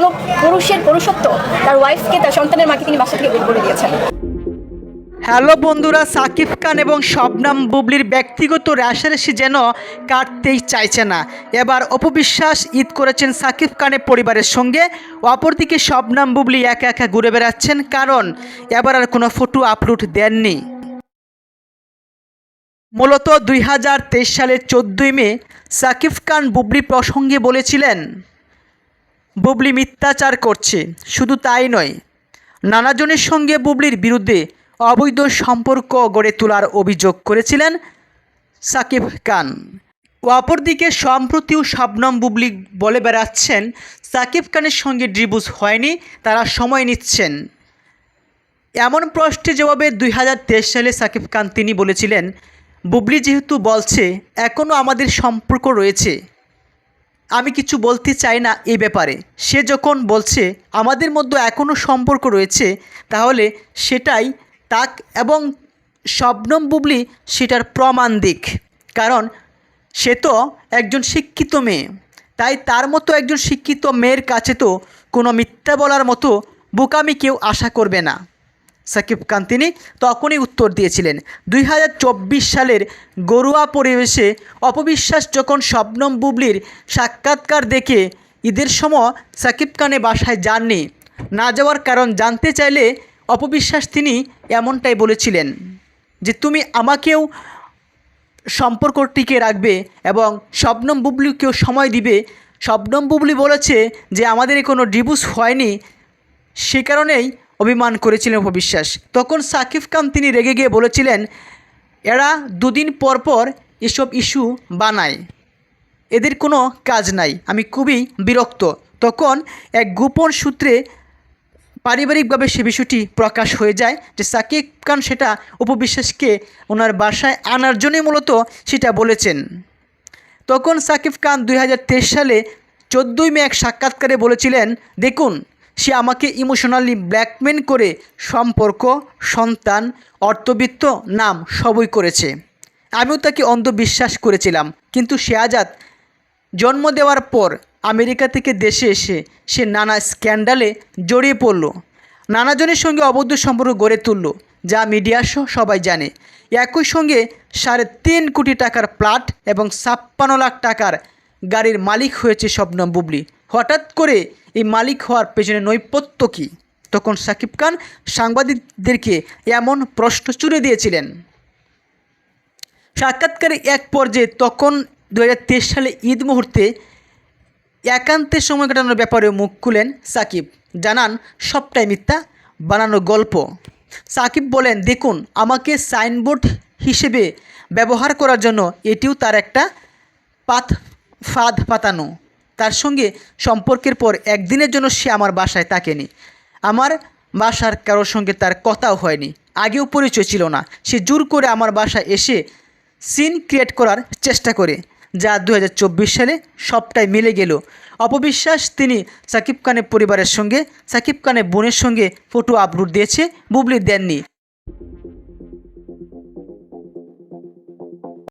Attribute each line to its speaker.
Speaker 1: কোনো পুরুষের পুরুষত্ব, তার ওয়াইফকে তার সন্তানের মাকে তিনি বাসা থেকে বের করে দিয়েছেন।
Speaker 2: হ্যালো বন্ধুরা, সাকিব খান এবং শবনাম বুবলির ব্যক্তিগত রেশারেশি যেন কাটতেই চাইছে না। এবার অপবিশ্বাস ঈদ করেছেন সাকিব খানের পরিবারের সঙ্গে। অপরদিকে শবনাম বুবলি একা একা ঘুরে বেড়াচ্ছেন, কারণ এবার আর কোনো ফটো আপলোড দেননি। মূলত দুই হাজার তেইশ সালের চোদ্দোই মে সাকিব খান বুবলি প্রসঙ্গে বলেছিলেন বুবলি মিথ্যাচার করছে। শুধু তাই নয়, নানাজনের সঙ্গে বুবলির বিরুদ্ধে অবৈধ সম্পর্ক গড়ে তোলার অভিযোগ করেছিলেন সাকিব খান। অপরদিকে সম্প্রতিও শবনম বুবলি বলে বেড়াচ্ছেন, সাকিব খানের সঙ্গে ডিভোর্স হয়নি, তারা সময় নিচ্ছেন। এমন প্রশ্নের জবাবে দুই হাজার তেইশ সালে সাকিব খান তিনি বলেছিলেন, বুবলি যেহেতু বলছে এখনও আমাদের সম্পর্ক রয়েছে। আমি কিছু বলতে চাই না এই ব্যাপারে। সে যখন বলছে, আমাদের মধ্যে এখনও সম্পর্ক রয়েছে, তাহলে সেটাই তাক এবং শবনম বুবলি সেটার প্রমাণ দিক। কারণ সে তো একজন শিক্ষিত মেয়ে। তাই তার মতো একজন শিক্ষিত মেয়ের কাছে তো কোনো মিথ্যা বলার মতো বোকামি কেউ আশা করবে না। সাকিব খান। তিনি তখনই উত্তর দিয়েছিলেন। দুই হাজার চব্বিশ সালের গরুয়া পরিবেশে অপবিশ্বাস যখন শবনম বুবলির সাক্ষাৎকার দেখে ঈদের সময় সাকিব খানে বাসায় যাননি, না যাওয়ার কারণ জানতে চাইলে অপবিশ্বাস তিনি এমনটাই বলেছিলেন যে, তুমি আমাকেও সম্পর্ক টিকে রাখবে এবং শবনম বুবলিকেও সময় দিবে। শবনম বুবলি বলেছে যে আমাদের কোনো ডিভোর্স হয়নি, সে কারণেই অভিমান করেছিলেন অপবিশ্বাস তখন সাকিব খান তিনি রেগে গিয়ে বলেছিলেন, এরা দুদিন পর পর এসব ইস্যু বানায়। এদের কোনো কাজ নাই। আমি খুবই বিরক্ত। তখন এক গোপন সূত্রে পারিবারিকভাবে সে বিষয়টি প্রকাশ হয়ে যায় যে সাকিব খান সেটা উপবিশ্বাসকে ওনার বাসায় আনার জন্যই মূলত সেটা বলেছেন। তখন সাকিব খান দুই হাজার তেইশ সালে চোদ্দোই মে এক সাক্ষাৎকারে বলেছিলেন, দেখুন সে আমাকে ইমোশনালি ব্ল্যাকমেল করে সম্পর্ক, সন্তান, অর্থবিত্ত, নাম সবই করেছে। আমিও তাকে অন্ধবিশ্বাস করেছিলাম। কিন্তু সে আজাদ জন্ম দেওয়ার পর আমেরিকা থেকে দেশে এসে সে নানা স্ক্যান্ডালে জড়িয়ে পড়ল। নানাজনের সঙ্গে অবৈধ সম্পর্ক গড়ে তুলল, যা মিডিয়া সহ সবাই জানে। একই সঙ্গে সাড়ে তিন কোটি টাকার প্লাট এবং ছাপ্পান্ন লাখ টাকার গাড়ির মালিক হয়েছে শবনম বুবলি। হঠাৎ করে এই মালিক হওয়ার পেছনে নৈপত্য কী? তখন সাকিব খান সাংবাদিকদেরকে এমন প্রশ্ন চুড়ে দিয়েছিলেন। সাক্ষাৎকারে এক পর্যায়ে তখন দু হাজার তেইশ সালে ঈদ মুহূর্তে একান্তের সময় কাটানোর ব্যাপারে মুখ খুলেন সাকিব। জানান, সবটাই মিথ্যা, বানানো গল্প। সাকিব বলেন, দেখুন, আমাকে সাইনবোর্ড হিসেবে ব্যবহার করার জন্য এটিও তার একটা পাত ফাঁদ পাতানো। তার সঙ্গে সম্পর্কের পর একদিনের জন্য সে আমার বাসায় তাকেনি আমার বাসার কারোর সঙ্গে তার কথাও হয়নি। আগেও পরিচয় ছিল না। সে জোর করে আমার বাসায় এসে সিন ক্রিয়েট করার চেষ্টা করে, যা দু হাজার চব্বিশ সালে সবটাই মিলে গেল। অপবিশ্বাস তিনি সাকিব খানের পরিবারের সঙ্গে, সাকিব খানের বোনের সঙ্গে ফটো আপলোড দিয়েছে, বুবলি দেননি।